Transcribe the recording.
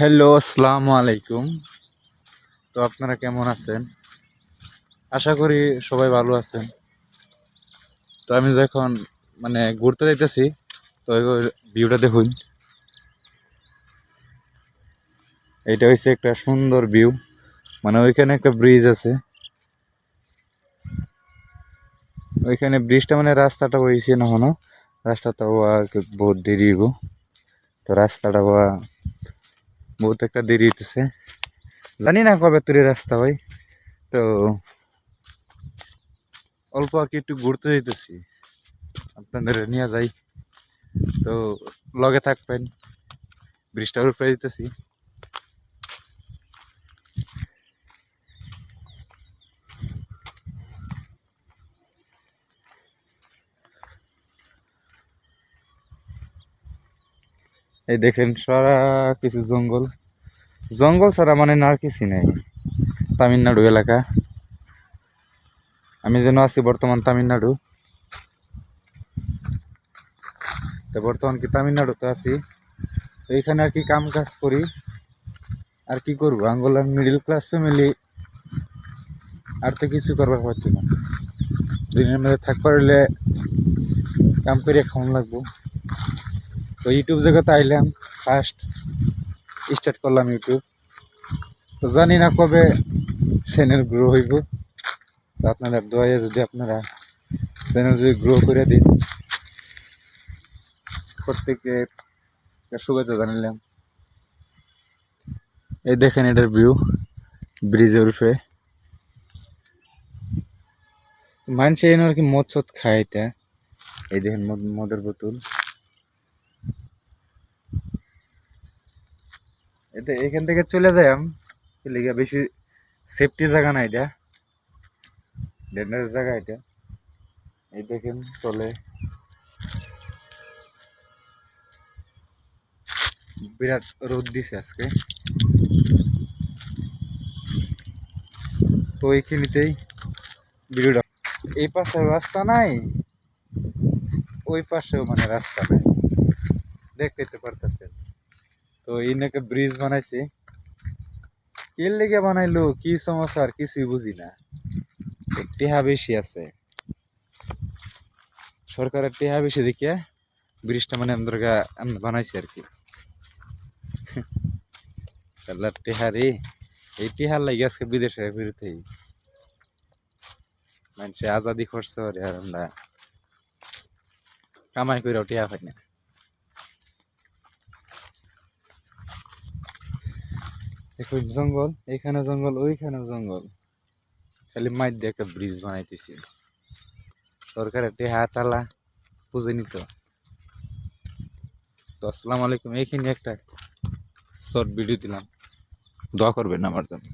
Hello, আসসালামু আলাইকুম। তো আপনারা কেমন আছেন? আশা করি সবাই ভালো আছেন। তো আমি যখন মানে ঘুরতে যাইতেছি, তো ভিউটা দেখুন। এটা হচ্ছে একটা সুন্দর ভিউ। মানে ওইখানে একটা ব্রিজ আছে। ওইখানে ব্রিজটা মানে রাস্তাটা হয়েছে না হনো রাস্তাটা হওয়া বহুত দেরি গো তো রাস্তাটা হওয়া বহুত একটা দেরি হইতেছে। জানি না কবে তুরি রাস্তা ভাই। তো অল্প আর কি একটু ঘুরতে যেতেছি আপনাদের নিয়ে যাই। তো লগে থাকবেন। ব্রিজটার উপরে যেতেছি এই দেখেন সারা কিছু জঙ্গল। জঙ্গল ছাড়া মানে না আর কিছু নেই। তামিলনাড়ু এলাকা। আমি যেন আছি বর্তমান তামিলনাড়ু। তো বর্তমান কি তামিলনাড়ুতে আছি? এইখানে আর কি কাম কাজ করি। আর কি করব? আঙ্গোলার মিডিল ক্লাস ফ্যামিলি আর তো কিছু করবার পারছি না। দিনের মধ্যে থাকবার হলে কাম করে খাওয়ান লাগবো। তো ইউটিউব জগতে আইলাম ফার্স্ট স্টার্ট করলাম ইউটিউব তো জানি না কবে চ্যানেল গ্রো হইব। তো আপনাদের দয়ে যদি আপনারা চ্যানেল যদি গ্রো করে দিন প্রত্যেকে শুভেচ্ছা জানালাম এই দেখেন এটার ভিউ ব্রিজের উপরে। মানুষ আর কি মদ সদ খায় এটা। এই দেখেন মদ মদের বোতল। এটা এখান থেকে চলে যাই লিগে বেশি সেফটি জায়গা না এটা। ডেঞ্জারাস জায়গা এটা। এই দেখেন চলে বিরাট রোদ দিছে আজকে। তো এইখানিতেই ভিডিওটা। এই পাশে রাস্তা নাই। ওই পাশেও মানে রাস্তা নাই। দেখতে পারতেছেন। তো এই নাকি ব্রিজ বানাইছে। কির লেগে বানাইলো, কি সমস্যা আর কিছুই বুঝি না। টেহা বেশি আছে। সরকারের টেহা বেশি দেখিয়া ব্রিজটা মানে আমাদের বানাইছে আর কি। টেহা রে। এই টেহার লাগে আজকে বিদেশে ফিরতে মানুষে আজাদি করছে আর আমরা কামাই করেও টেহা পাই না। দেখুন জঙ্গল এইখানে জঙ্গল ওইখানে জঙ্গল। খালি মাইর দিয়ে একটা ব্রিজ বানাইতেছি। সরকারের একটি হাতালা বুঝেনি তো তো আসসালামু আলাইকুম এইখানে একটা শর্ট ভিডিও দিলাম। দোয়া করবেন আমার জন্য।